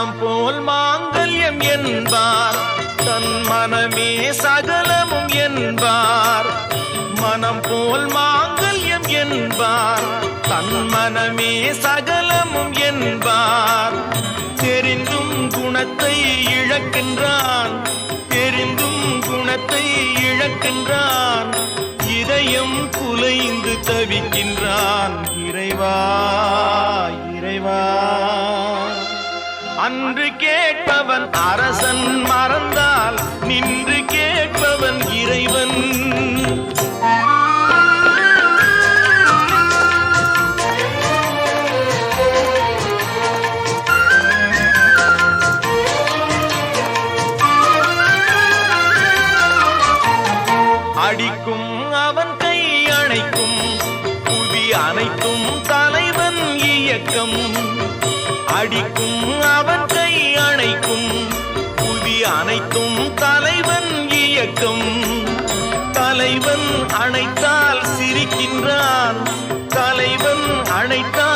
மனம் போல் மாங்கல்யம் என்பார். தன் மனமே சகலமும் என்பார். மனம் போல் மாங்கல்யம் என்பார். தன் மனமே சகலமும் என்பார். தெரிந்தும் குணத்தை இழக்கின்றான். தெரிந்தும் குணத்தை இழக்கின்றான். இதயம் குலைந்து தவிக்கின்றான் இறைவா. அன்று கேட்பவன் அரசன் மறந்தால் நின்று கேட்பவன் இறைவன். அடிக்கும் அவன் கை அணைக்கும் புவி அனைத்தும் தலைவன் இயக்கம். அடிக்கும் அவன் கை அணைக்கும். புவி அனைத்தும் தலைவன் இயக்கம். தலைவன் அணைத்தால் சிரிக்கின்றான். தலைவன் அணைத்தால்